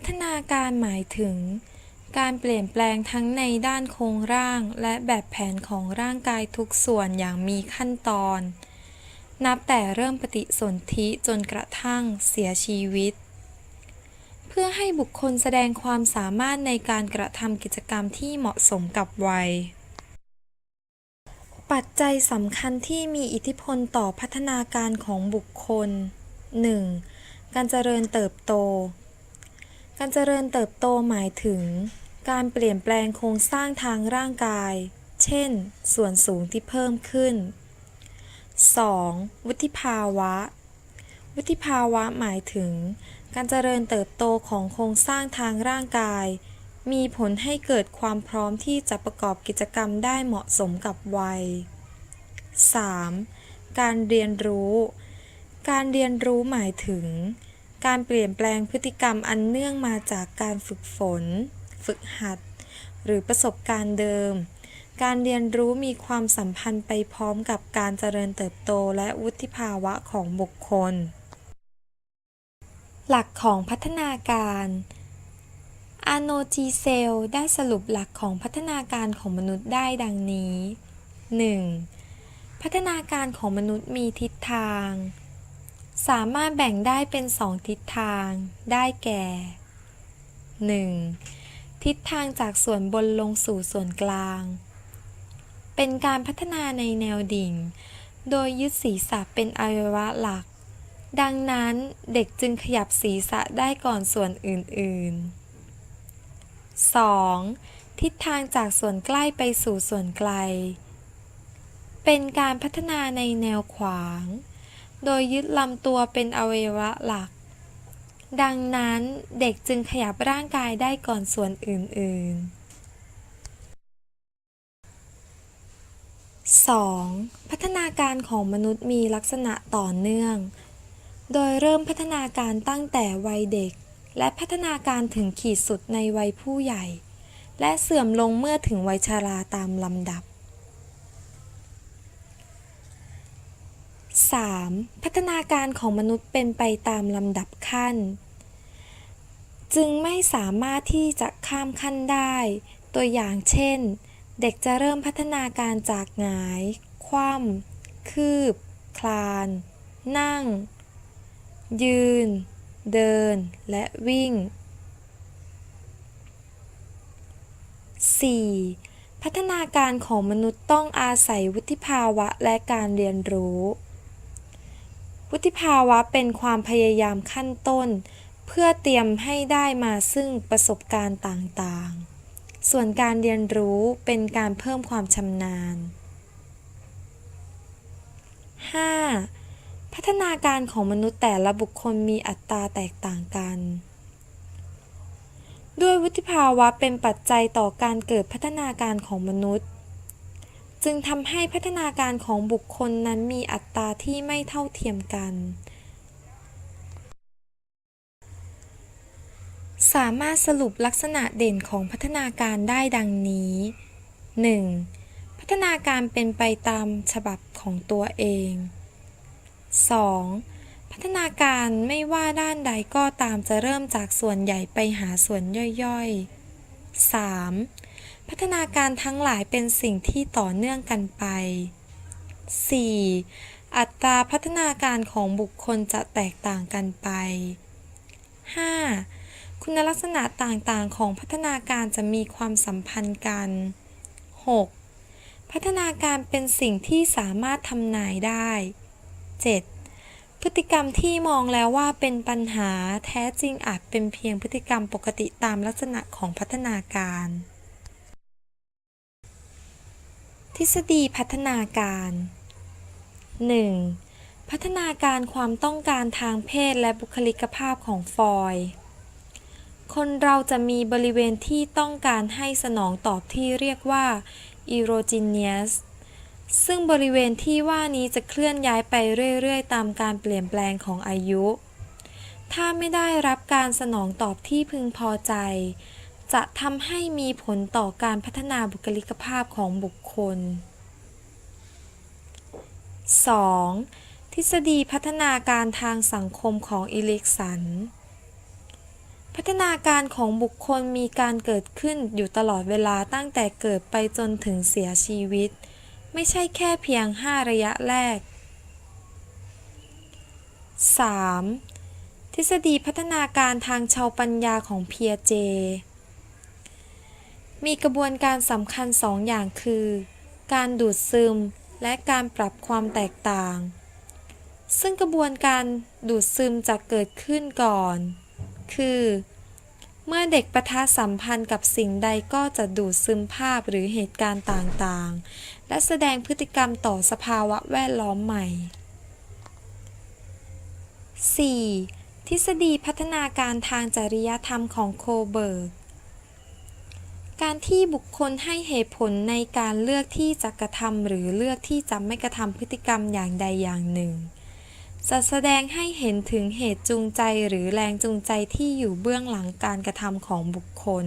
พัฒนาการหมายถึง การเปลี่ยนแปลงทั้งในด้านโครงร่าง และแบบแผนของร่างกายทุกส่วนอย่างมีขั้นตอน นับแต่เริ่มปฏิสนธิจนกระทั่งเสียชีวิต เพื่อให้บุคคลแสดงความสามารถในการกระทำกิจกรรมที่เหมาะสมกับวัยปัจจัยสำคัญที่มีอิทธิพลต่อพัฒนาการของบุคคล 1. การเจริญเติบโต การเจริญเติบโตหมายถึง การเปลี่ยนแปลงโครงสร้างทางร่างกาย เช่น ส่วนสูงที่เพิ่มขึ้น 2. วุฒิภาวะ วุฒิภาวะหมายถึง การเจริญเติบโตของโครงสร้างทางร่างกาย มีผลให้เกิดความพร้อมที่จะประกอบกิจกรรมได้เหมาะสมกับวัย 3. การเรียนรู้ การเรียนรู้หมายถึง การเปลี่ยนแปลงพฤติกรรมอันเนื่องมาจากการฝึกฝน ฝึกหัด หรือประสบการณ์เดิม การเรียนรู้มีความสัมพันธ์ไปพร้อมกับการเจริญเติบโตและวุฒิภาวะของบุคคล หลักของพัฒนาการอาโนจีเซลได้สรุปหลักของพัฒนาการของมนุษย์ได้ดังนี้ 1. พัฒนาการของมนุษย์มีทิศทาง สามารถแบ่งได้เป็นสองทิศทาง ได้แก่ 1. ทิศทางจากส่วนบนลงสู่ส่วนกลาง เป็นการพัฒนาในแนวดิ่ง โดยยึดศีรษะเป็นอวัยวะหลัก ดังนั้นเด็กจึงขยับศีรษะได้ก่อนส่วนอื่น ๆ 2. ทิศทางจากส่วนใกล้ไปสู่ส่วนไกล เป็นการพัฒนาในแนวขวาง โดยยึดลำตัวเป็นอวัยวะหลัก ดังนั้นเด็กจึงขยับร่างกายได้ก่อนส่วนอื่น ๆ 2. พัฒนาการของมนุษย์มีลักษณะต่อเนื่อง โดยเริ่มพัฒนาการตั้งแต่วัยเด็ก และพัฒนาการถึงขีดสุดในวัยผู้ใหญ่ และเสื่อมลงเมื่อถึงวัยชราตามลำดับ 3. พัฒนาการของมนุษย์เป็นไปตามลำดับขั้น จึงไม่สามารถที่จะข้ามขั้นได้ ตัวอย่างเช่น เด็กจะเริ่มพัฒนาการจากหงาย คว่ำคืบ คลาน นั่ง ยืน เดิน และวิ่ง 4. พัฒนาการของมนุษย์ต้องอาศัยวุฒิภาวะและการเรียนรู้ วุฒิภาวะเป็นความพยายามขั้นต้น เพื่อเตรียมให้ได้มาซึ่งประสบการณ์ต่างๆ ส่วนการเรียนรู้เป็นการเพิ่มความชำนาญ 5. พัฒนาการของมนุษย์แต่ละบุคคลมีอัตราแตกต่างกัน ด้วยวุฒิภาวะเป็นปัจจัยต่อการเกิดพัฒนาการของมนุษย์ จึงทำให้พัฒนาการของบุคคลนั้นมีอัตราที่ไม่เท่าเทียมกัน สามารถสรุปลักษณะเด่นของพัฒนาการได้ดังนี้ 1. พัฒนาการเป็นไปตามฉบับของตัวเอง 2. พัฒนาการไม่ว่าด้านใดก็ตามจะเริ่มจากส่วนใหญ่ไปหาส่วนย่อยๆ 3. พัฒนาการทั้งหลายเป็นสิ่งที่ต่อเนื่องกันไป 4. อัตราพัฒนาการของบุคคลจะแตกต่างกันไป 5. คุณลักษณะต่างๆ ของพัฒนาการจะมีความสัมพันธ์กัน 6. พัฒนาการเป็นสิ่งที่สามารถทำนายได้ 7. พฤติกรรมที่มองแล้วว่าเป็นปัญหาแท้จริงอาจเป็นเพียงพฤติกรรมปกติตามลักษณะของพัฒนาการ ทฤษฎีพัฒนาการ 1. พัฒนาการความต้องการทางเพศและบุคลิกภาพของฟอยด์คนเราจะมีบริเวณที่ต้องการให้สนองตอบที่เรียกว่า erogenous ซึ่งบริเวณที่ว่านี้จะเคลื่อนย้ายไปเรื่อยๆ ตามการเปลี่ยนแปลงของอายุ ถ้าไม่ได้รับการสนองตอบที่พึงพอใจ จะทำให้มีผลต่อการพัฒนาบุคลิกภาพของบุคคล 2. ทฤษฎีพัฒนาการทางสังคมของอิเล็กสัน พัพัฒนาการของบุคคลมีการเกิดขึ้นอยู่ตลอดเวลาตั้งแต่เกิดไปจนถึงเสียชีวิต ไม่ใช่แค่เพียง 5 ระยะแรก 3. ทฤษฎีพัฒนาการทางชาวปัญญาของเพียเจ มีกระบวนการสำคัญสองอย่างคือ การดูดซึมและการปรับความแตกต่าง ซึ่งกระบวนการดูดซึมจะเกิดขึ้นก่อน คือ เมื่อเด็กประทะสัมพันธ์กับสิ่งใดก็จะดูดซึมภาพหรือเหตุการณ์ต่างๆ และแสดงพฤติกรรมต่อสภาวะแวดล้อมใหม่ 4. ทฤษฎีพัฒนาการทางจริยธรรมของโคเบิร์ก การที่บุคคลให้เหตุผลในการเลือกที่จะกระทำหรือเลือกที่จะไม่กระทำพฤติกรรมอย่างใดอย่างหนึ่ง จะแสดงให้เห็นถึงเหตุจูงใจหรือแรงจูงใจที่อยู่เบื้องหลังการกระทำของบุคคล